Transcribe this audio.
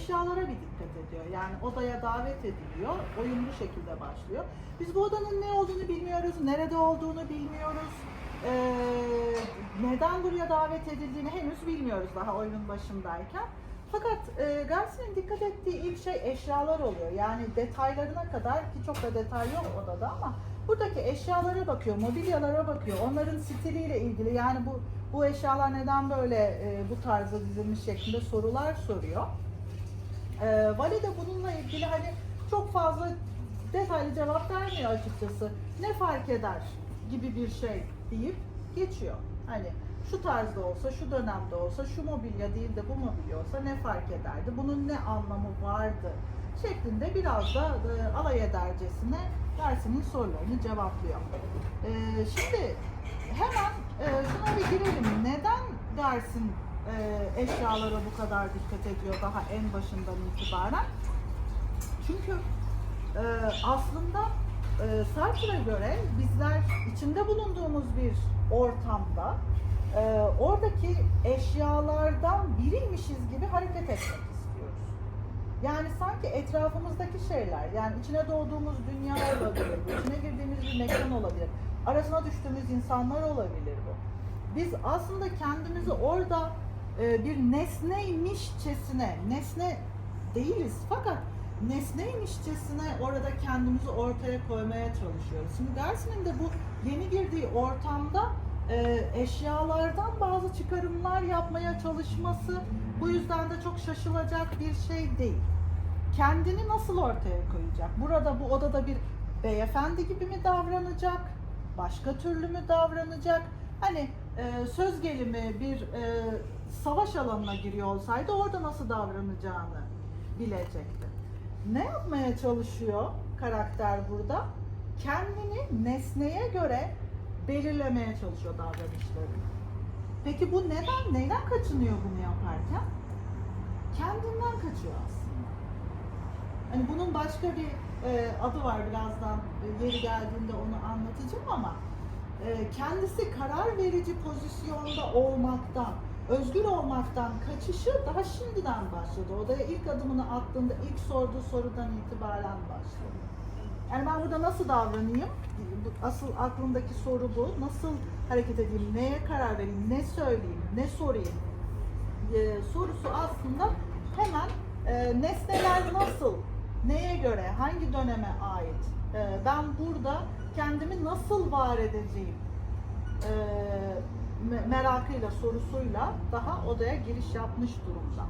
eşyalara bir dikkat ediyor. Yani odaya davet ediliyor. Oyun bu şekilde başlıyor. Biz bu odanın ne olduğunu bilmiyoruz, nerede olduğunu bilmiyoruz. Ee, neden buraya davet edildiğini henüz bilmiyoruz daha oyunun başındayken. Fakat e, Garcia'nın dikkat ettiği ilk şey eşyalar oluyor. Yani detaylarına kadar ki çok da detay yok odada ama buradaki eşyalara bakıyor, mobilyalara bakıyor. Onların stiliyle ilgili yani bu bu eşyalar neden böyle e, bu tarzda dizilmiş şeklinde sorular soruyor. E, Vale de bununla ilgili hani çok fazla detaylı cevap vermiyor açıkçası. Ne fark eder gibi bir şey deyip geçiyor. Hani şu tarzda olsa, şu dönemde olsa, şu mobilya değil de bu mobilya olsa ne fark ederdi? Bunun ne anlamı vardı? Şeklinde biraz da e, alay edercesine dersinin sorularını cevaplıyor. E, şimdi hemen e, şuna bir girelim. Neden dersin e, eşyalara bu kadar dikkat ediyor daha en başından itibaren? Çünkü e, aslında e, Sartre'a göre bizler içinde bulunduğumuz bir ortamda e, oradaki eşyalardan biriymişiz gibi hareket etmek istiyoruz. Yani sanki etrafımızdaki şeyler, yani içine doğduğumuz dünya olabilir, içine girdiğimiz bir mekan olabilir, arasına düştüğümüz insanlar olabilir bu. Biz aslında kendimizi orada bir nesneymişçesine, nesne değiliz fakat nesneymişçesine orada kendimizi ortaya koymaya çalışıyoruz. Şimdi Garcia'nın de bu yeni girdiği ortamda e, eşyalardan bazı çıkarımlar yapmaya çalışması bu yüzden de çok şaşılacak bir şey değil. Kendini nasıl ortaya koyacak? Burada bu odada bir beyefendi gibi mi davranacak? Başka türlü mü davranacak? Hani e, söz gelimi bir e, savaş alanına giriyor olsaydı orada nasıl davranacağını bilecekti. Ne yapmaya çalışıyor karakter burada? Kendini nesneye göre belirlemeye çalışıyor davranışlarını. Peki bu neden, neyden kaçınıyor bunu yaparken? Kendinden kaçıyor aslında. Hani bunun başka bir e, adı var birazdan e, yeri geldiğinde onu anlatacağım ama kendisi karar verici pozisyonda olmaktan, özgür olmaktan kaçışı daha şimdiden başladı. Odaya ilk adımını attığında ilk sorduğu sorudan itibaren başladı. Yani ben burada nasıl davranayım? Asıl aklımdaki soru bu. Nasıl hareket edeyim? Neye karar vereyim? Ne söyleyeyim? Ne sorayım? Ee, sorusu aslında hemen e, nesneler nasıl? Neye göre? Hangi döneme ait? E, ben burada kendimi nasıl var edeceğim? E, me- merakıyla, sorusuyla daha odaya giriş yapmış durumda.